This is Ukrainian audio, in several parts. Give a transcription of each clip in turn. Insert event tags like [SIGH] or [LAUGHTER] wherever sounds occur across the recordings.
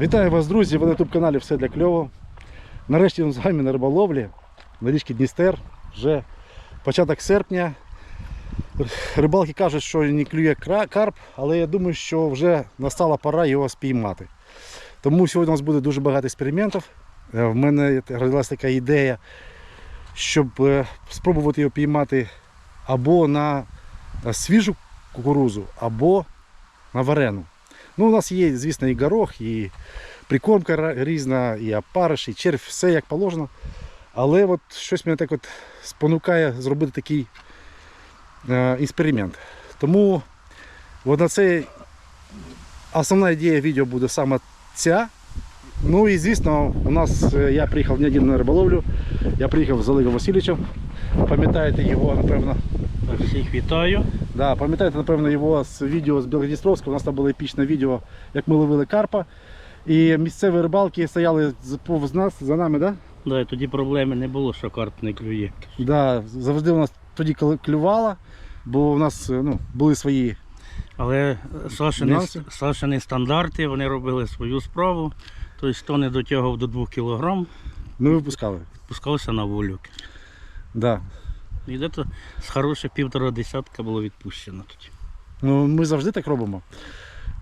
Вітаю вас, друзі! Ви на youtube каналі Все для кльово. Нарешті ми з вами на риболовлі на річці Дністер. Вже початок серпня. Рибалки кажуть, що не клює карп, але я думаю, що вже настала пора його спіймати. Тому сьогодні у нас буде дуже багато експериментів. Е, В мене родилася така ідея, щоб е, спробувати його піймати або на е, свіжу кукурузу, або на варену. Ну, у нас є, звісно, і горох, і прикормка різна, і опариш, і червь, все як положено. Але от щось мене так от спонукає зробити такий е, експеримент. Тому от на це основна ідея відео буде саме ця. Ну і звісно, у нас е, я приїхав не один на риболовлю, я приїхав з Олегом Васильовичем. Пам'ятаєте його, напевно. Всіх вітаю. Да, пам'ятаєте, напевно, його з відео з Білгодністровського. У нас там було епічне відео, як ми ловили карпа. І місцеві рибалки стояли повз нас, за нами, да? Да, і тоді проблеми не було, що карп не клює. Да, завжди у нас тоді клювало, бо у нас е, ну, були свої. Але Сашини, Нюанси? Сашини стандарти, вони робили свою справу. Тобто, хто не дотягав до 2 кг, Ми випускали. пускався на волю. Да. І десь з хороших півтора десятка було відпущено тоді. Ну, ми завжди так робимо.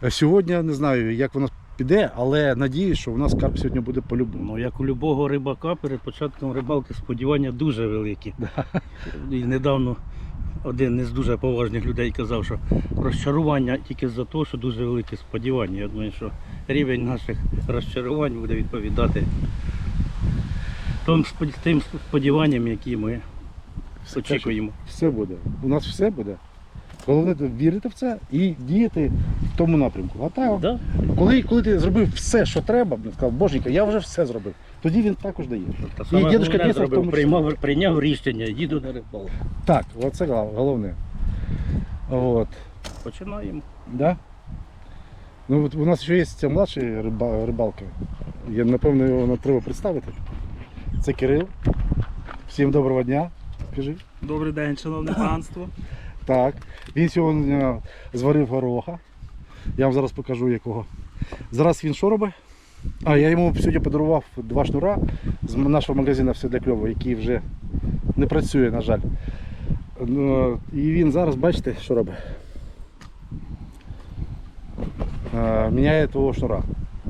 Е, Сьогодні не знаю, як воно піде, але надіюсь, що у нас карп сьогодні буде по-любому. Ну, як у любого рибака, перед початком рибалки сподівання дуже великі. І недавно один із дуже поважних людей казав, що розчарування тільки за те, що дуже великі сподівання. Я думаю, що рівень наших розчарувань буде відповідати тим тим сподіванням, які ми Все, очікуємо. Все буде. У нас все буде. Головне вірити в це і діяти в тому напрямку. А так, Да? коли, коли ти зробив все, що треба, він сказав, боженька, я вже все зробив. Тоді він також дає. Та І дідушка головне Петя в тому приймав, прийняв рішення, їду на рибалку. Так, оце головне. От. Починаємо. Да? Ну, от у нас ще є ця младша риба, рибалка. Я, напевно, його треба представити. Це Кирил. Всім доброго дня. Кажи. Добрий день, шановне панство. [CLEARS THROAT] Так. Він сьогодні е, зварив гороха. Я вам зараз покажу якого. Зараз він що робить? А, я йому сьогодні подарував два шнура з нашого магазину все для кльово, який вже не працює, на жаль. Ну, І він зараз, бачите, що робить? Е, Міняє того шнура.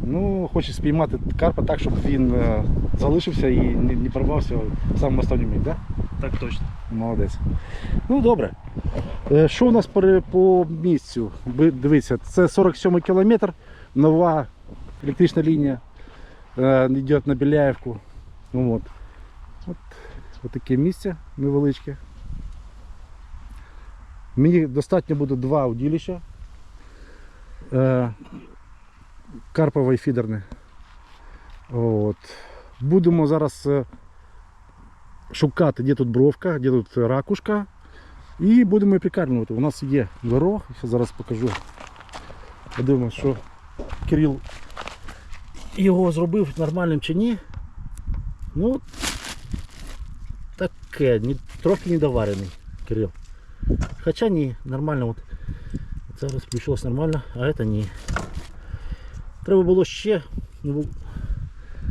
Ну, хоче спіймати карпа так, щоб він е, залишився і не, не порвався в самому останньому місці. Да? Так точно. Молодець. Ну добре. Е, Що у нас по, місцю? Дивіться, це 47 кілометр, нова електрична лінія е, йде на Біляєвку. Ну, от. От, от таке місце невеличке. Мені достатньо буде два удилища. Карпове і фідерне. От. Будемо зараз е, шукати, де тут бровка, де тут ракушка. І будемо її прикармлювати. У нас є горох, зараз покажу. Подивимось, що Кирил його зробив нормальним чи ні. Ну, таке, трохи недоварений Кирил. Хоча ні, нормально. От. Зараз прийшлось нормально, а це ні. Треба було ще ну,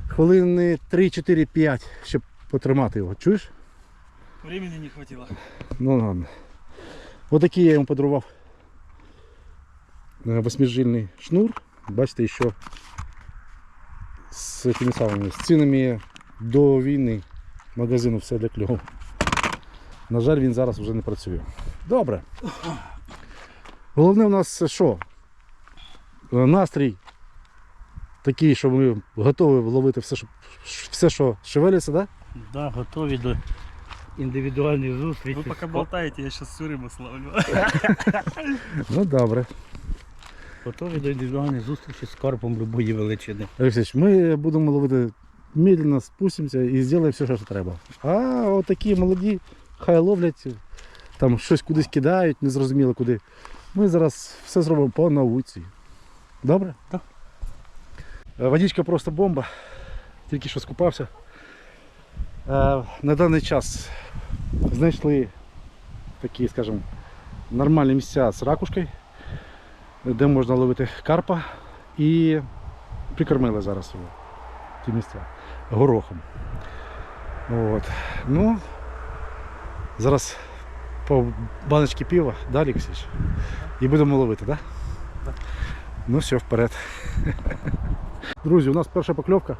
хвилини 3-4-5, щоб потримати його. Чуєш? Времени не хватило. Ну ладно. Вот такий я йому подарував е, восьмижильний шнур. Бачите, що з тими самими з цінами до війни магазину все для кльову. На жаль, він зараз вже не працює. Добре. Головне у нас що? Е, Настрій такий, що ми готові ловити все, що, все, що шевелиться, да? Да, готові до індивідуальних зустрічей. Вы пока болтаете, я сейчас всю рыбу словлю. [LAUGHS] Ну добре. Готові до індивідуальних зустрічей з карпом любої величини. Олексійович, ми будемо ловити медленно, спустимося і зробимо все, що треба. А отакі молоді, хай ловлять, там щось кудись кидають, незрозуміло куди. Ми зараз все зробимо по науці. Добре? Так. Е, Водичка просто бомба. Тільки що скупався. Е, На даний час знайшли такі, скажімо, нормальні місця з ракушкою, де можна ловити карпа. І прикормили зараз його, ті місця, горохом. От. Ну, зараз по баночці пива, да, Олексійович? І будемо ловити, так? Да? Ну все, вперед. Друзі, у нас перша покльовка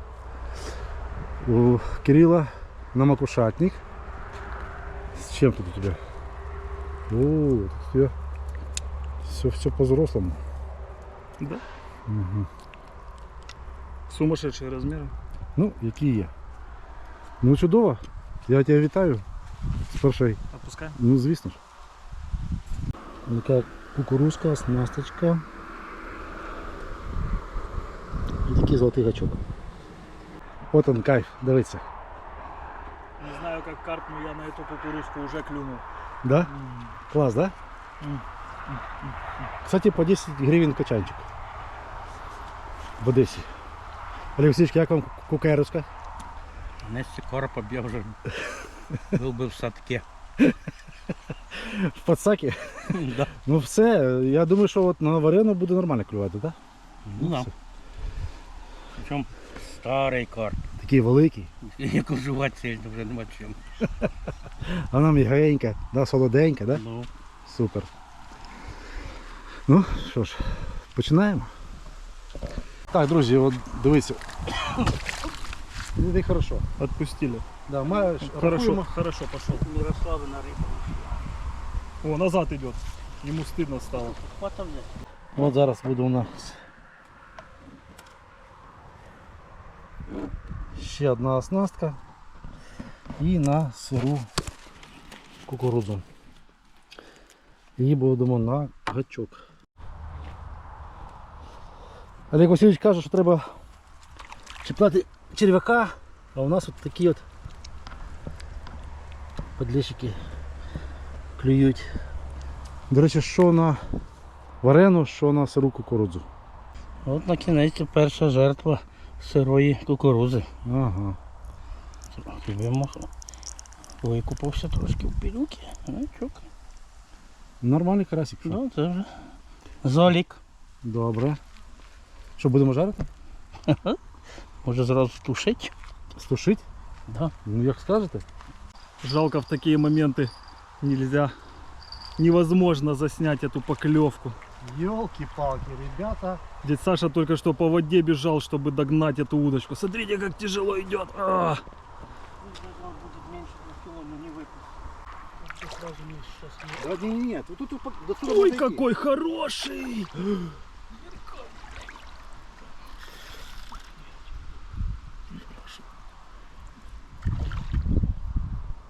у Кирила на макушатник. С чем тут у тебя? О, тут все, все, все по-взрослому. Да? Угу. Сумасшедшие размеры. Ну, які є. Ну чудово. Я тебе вітаю з першої. Отпускаем. Ну, звісно ж. Така кукурузка, оснасточка. І такий золотий гачок. От он кайф, дивіться. Не знаю, как карп, но я на эту кукурузку уже клюнул. Да? Клас, да? М. Кстати, по 10 гривень качанчик. В Одесі. Олексійчик, як вам кукерочка? Нести коропа б я вже був би в садки. В подсакі? [LAUGHS] Да. Ну все, я думаю, що от на варену буде нормально клювати, так? Ну, да. Причому старий карп. Такий великий. Яку жувати сильно вже нема чим. А [LAUGHS] вона м'ягенька, да, солоденька, да? Ну, Супер. Ну, що ж, починаємо. Так, друзі, от дивіться. [COUGHS] Іди хорошо. Отпустили. Да, маєш, Хорошо, рахуємо. хорошо, пошел. Мирославина риба. О, назад идет. Ему стыдно стало. Хватав взяти. От зараз буде у нас ще одна оснастка і на сиру кукурудзу. Її будемо на гачок. Олег Васильович каже, що треба чіпляти черв'яка, а у нас от такі от подлещики клюють. До речі, що на варену, що на сиру кукурудзу. От на кінець перша жертва сирої кукурузи. Ага. Тобі викупався трошки в пілюки. Нічок. Нормальний карасик. що? Ну, це вже золік. Добре. Що будемо жарити? [LAUGHS] Може зразу тушить? Стушить? Да. Ну як скажете. Жалко, в такие моменты нельзя, невозможно заснять эту поклевку. Йолки-палки, ребята. Дядь Саша только что по воде бежал, чтобы догнать эту удочку. Смотрите, как тяжело идет. А! Да, ні, ні, ні. Тут, тут, до сюди Ой, какой хороший!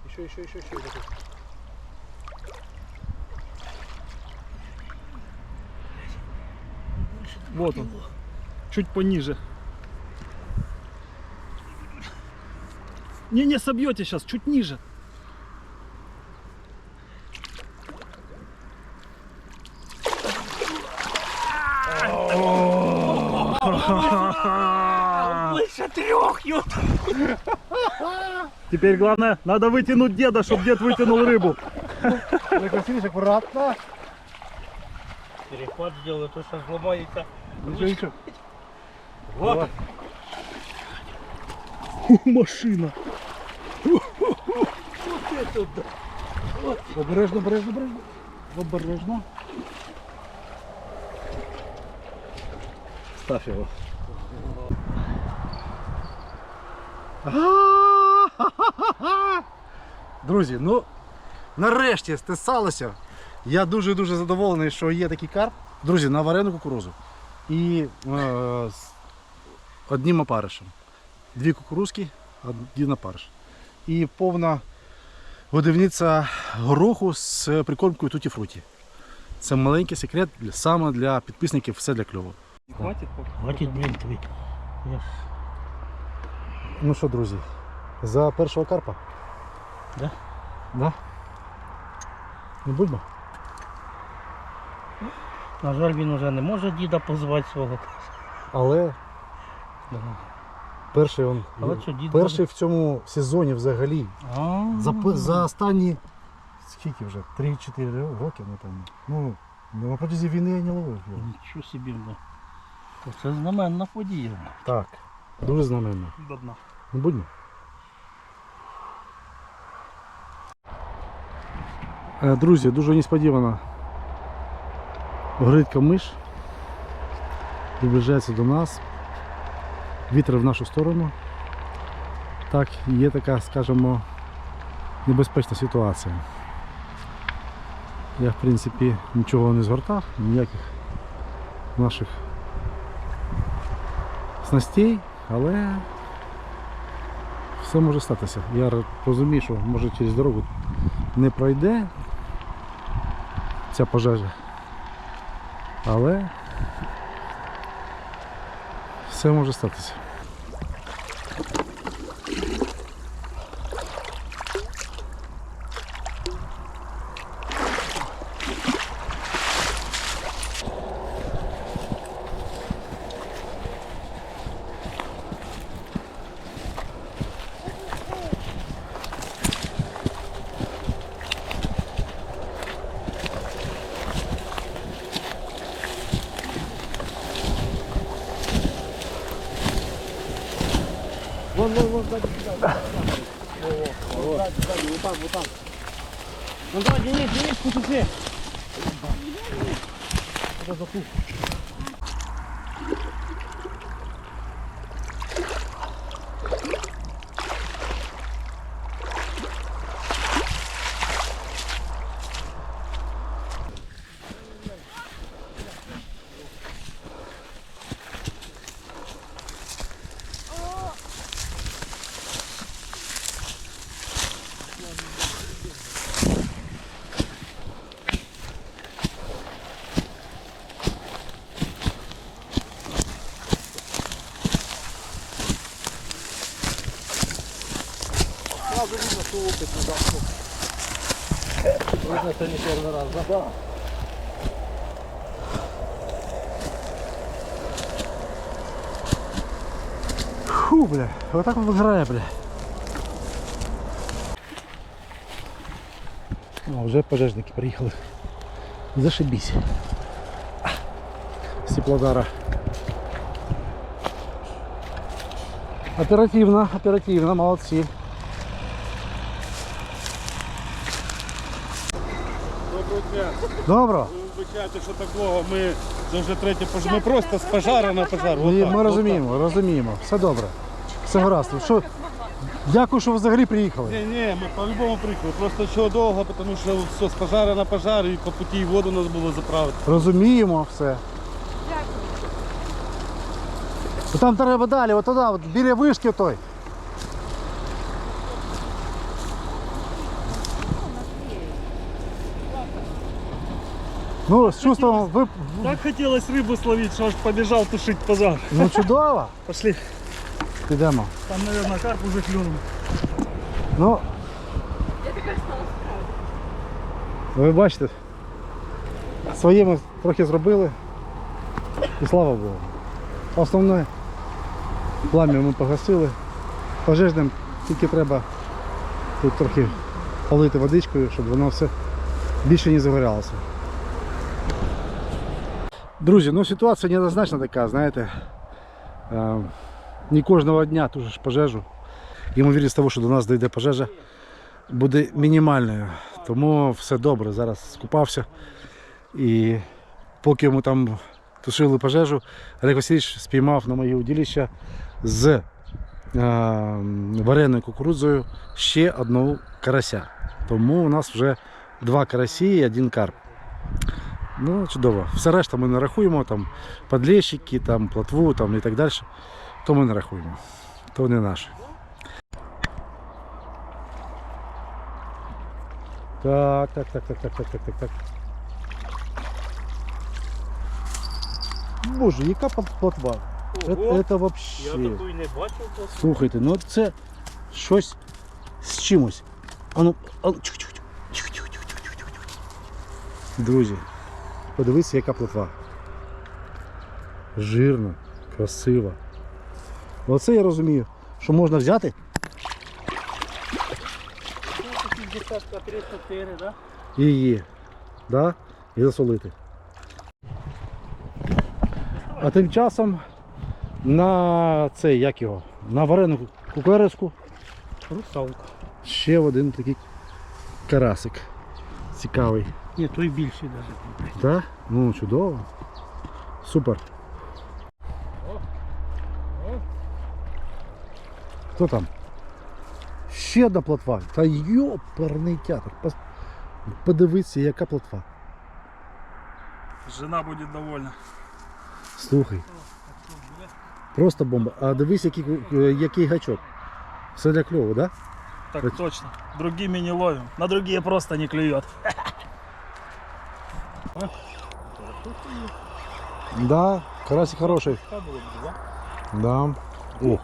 Еще, еще, еще, еще. Вот он. Чуть пониже. Не-не, собьете сейчас, чуть ниже. Больше трьох, ё! Теперь главное, надо вытянуть деда, чтобы дед вытянул рыбу. Васильович, акуратно. Перехват зробили, то що зламається. Нічого, нічого. Вот. Машина. Обережно, обережно, обережно. Обережно. Став його. Друзі, ну нарешті стисалося. Я дуже-дуже задоволений, що є такий карп. Друзі, на варену кукурузу. І е, з одним опаришем. Дві кукурузки, один опариш. І повна годівниця гороху з прикормкою туті фруті. Це маленький секрет для, саме для підписників все для кльову. Хватит пока? Хватить, блін, ж Ну що, друзі, за першого карпа? Да. Да? Не будьмо? На жаль, він уже не може діда позвати свого. Але перший, он, Але що, дід перший в цьому сезоні взагалі. А, За, пе- за останні скільки вже? 3-4 роки, напевно. Ну, на протязі війни я не ловив його. Нічого собі. бля. Це знаменна подія. Так, дуже знаменно. До дна. Ну будьмо. Е, Друзі, дуже несподівано. Горить миш. Приближається до нас. Вітер в нашу сторону. Так, є така, скажімо, небезпечна ситуація. Я в принципі нічого не згортав, ніяких наших снастей, але все може статися. Я розумію, що може через дорогу не пройде ця пожежа. Але все може статися. вон, вон, вон, сзади, сзади. Вот так, вот так. Ну давай, Денис, Денис, кучи все. Это запух. это не первый раз, да? Да. Фу, бля, вот так вот грає, бля. А, вже пожежники Зашибись Зашибісь. Сіплодара. Оперативно, оперативно, Молодцы Добро. Вибачайте, що такого. Ми це вже третє пожар. Ми просто з пожара на пожар. Ми, Отак, ми отак. розуміємо, розуміємо. Все добре. Все гаразд. Що, дякую, що ви взагалі приїхали. Ні, ні, ми по-любому приїхали. Просто чого довго, тому що все з пожара на пожар і по путі воду треба було заправити. Розуміємо все. Ну, Там треба далі, от туди, от, біля вишки той. Ну, з чувством, ви... Так хотелось рыбу словить, что аж побежал тушить пожар. ну чудово. Пошли. Підемо. Там, наверное, карп уже клюнул. Ну, ви бачите, своє ми трохи зробили. І слава Богу. Основне плам'я ми погасили. Пожежним тільки треба тут трохи полити водичкою, щоб воно все більше не загорялося. Друзі, ну ситуація неоднозначна така, знаєте. Е, Не кожного дня ту ж пожежу. Ймовірність того, що до нас дійде пожежа, буде мінімальною. Тому все добре. Зараз скупався. І поки ми там тушили пожежу, Олег Васильович спіймав на моє удилище з е, вареною кукурудзою ще одного карася. Тому у нас вже два карасі і один карп. Ну, чудово. Все решта ми не рахуємо, там подлещики, там плотву там, і так далі. То ми не рахуємо. То не наше. Так, так, так, так, так, так, так, так, так. Боже, яка пот- плотва? Це, Ого, це вообще. Я такої не бачив. просто. Слухайте, ну це щось з чимось. Ану, ану, чух, чух, чух, чух, чух, чух, чух, чух, чух. Друзі, подивіться, яка плотва. Жирна, красива. Оце я розумію, що можна взяти. Такі десятка 304, да? її, да? і засолити. А тим часом на цей, як його, на варену кукурузку Русалка. ще один такий карасик. Цікавий. Ні, той більший навіть. Так? Ну, чудово. Супер. Хто там? Ще одна плотва. Та йоперний театр. Подивіться, яка плотва. Жена будет довольна. Слухай. Просто бомба. А дивись, який, який гачок. Все для кльову, так? Да? Так точно. Другими не ловим. На другие просто не клюет. [LAUGHS] Да, карасик хороший. Да. О,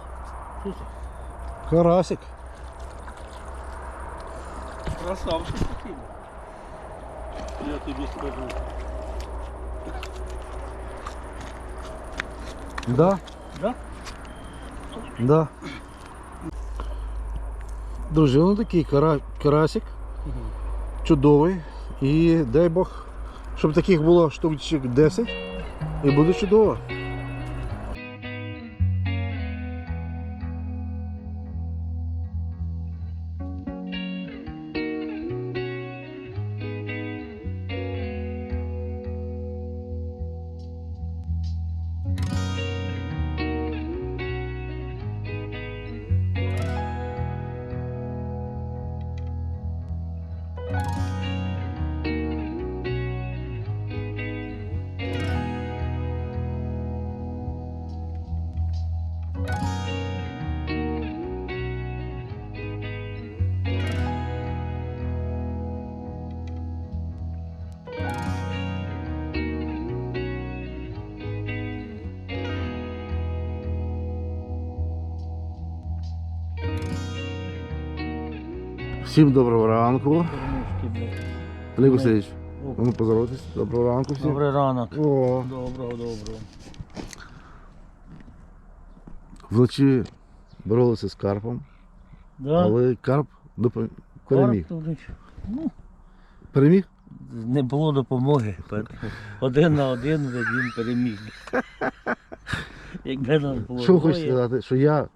карасик. Красавчик такий. Я тобі скажу. Да. Да? Да. Друзі, ну такий кара... карасик. Чудовий. І дай Бог, Щоб таких було штучок 10. І буде чудово. Всім доброго ранку. Олег Васильович, ну поздоровайтесь. Доброго ранку всім. Добрий ранок. О, Доброго, доброго. вночі боролися з карпом, Да? але карп допом... переміг. Карп, ну, Переміг? Не було допомоги. Один на один він переміг. Якби нас було. Що ви хочете двоє, сказати? Що я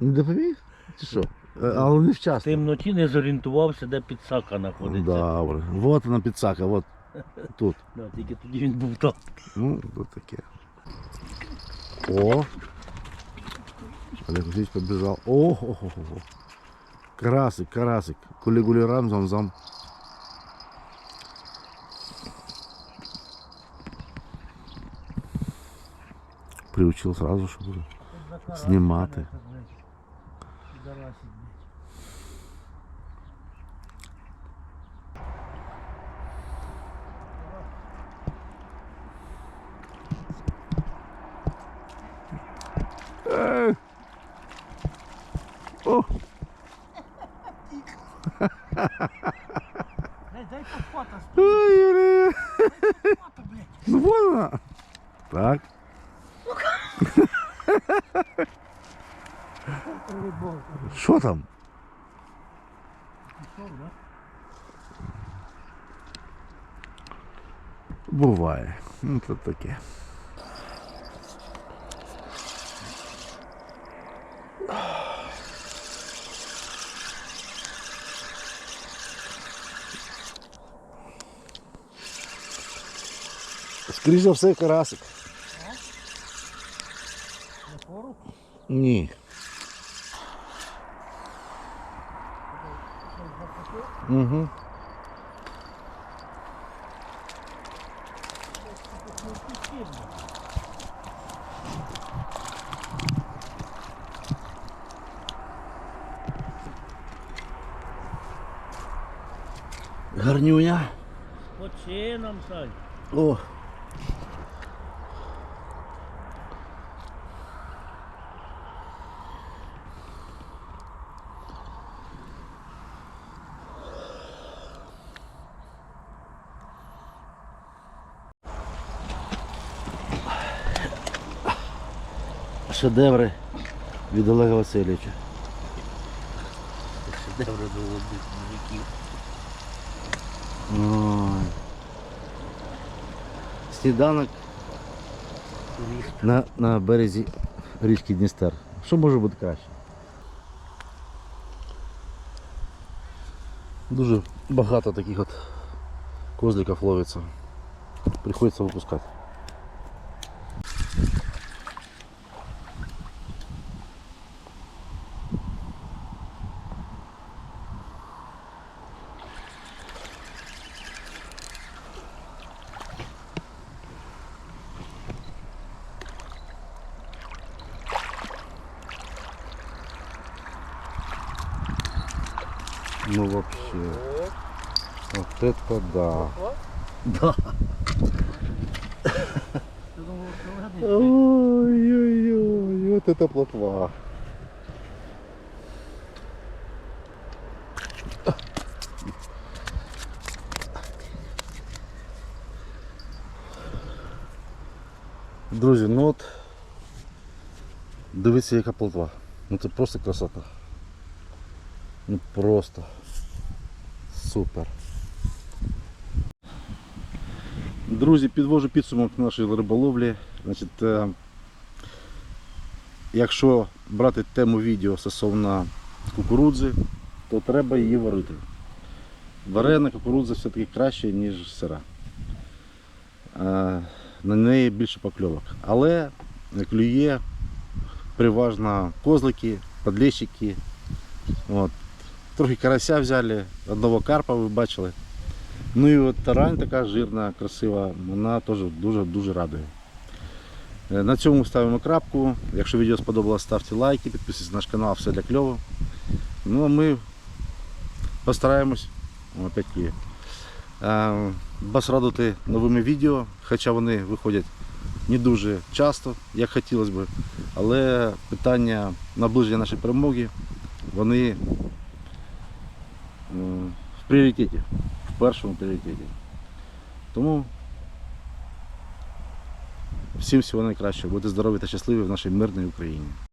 не допоміг? Чи що? Е, Але не в вчасно. темноті не зорієнтувався, де підсака знаходиться. Добре. Вот вона підсака, от тут. [LAUGHS] Да, тільки тоді він був там. Ну, тут таке. О! Олег Васильевич побежал. О, хо хо хо Карасик, карасик. Кули-гули рам зам зам. Приучил сразу, чтобы знімати. О! Дай фото, Ой, Юрий. Ну вот она. Так. Що там? Буває. Ну, це таке. Скоріше за все, карасик. Ні. Угу. Гарнюня. Починам, Сань. О. Шедеври від Олега Васильовича. Шедеври доводить мужиків. Ой. Сніданок на, на березі річки Дністер. Що може бути краще? Дуже багато таких от козликів ловиться. Приходиться випускати. плотва. Друзі, ну от дивіться, яка плотва. Ну це просто красота. Ну просто супер. Друзі, підвожу підсумок нашої риболовлі. Значить, е, якщо брати тему відео стосовно кукурудзи, то треба її варити. Варена кукурудза все-таки краще, ніж сира. Е, На неї більше покльовок. Але клює переважно козлики, подлещики. От. Трохи карася взяли, одного карпа ви бачили. Ну і от тарань така жирна, красива, вона теж дуже-дуже радує. Е, На цьому ставимо крапку. Якщо відео сподобалось, ставте лайки, підписуйтесь на наш канал, все для кльово. Ну а ми постараємось. Опять. Е, Вас радувати новими відео, хоча вони виходять не дуже часто, як хотілося б. Але питання наближення нашої перемоги, вони е, в пріоритеті, в першому пріоритеті. Тому всім всього найкращого, будьте здорові та щасливі в нашій мирній Україні.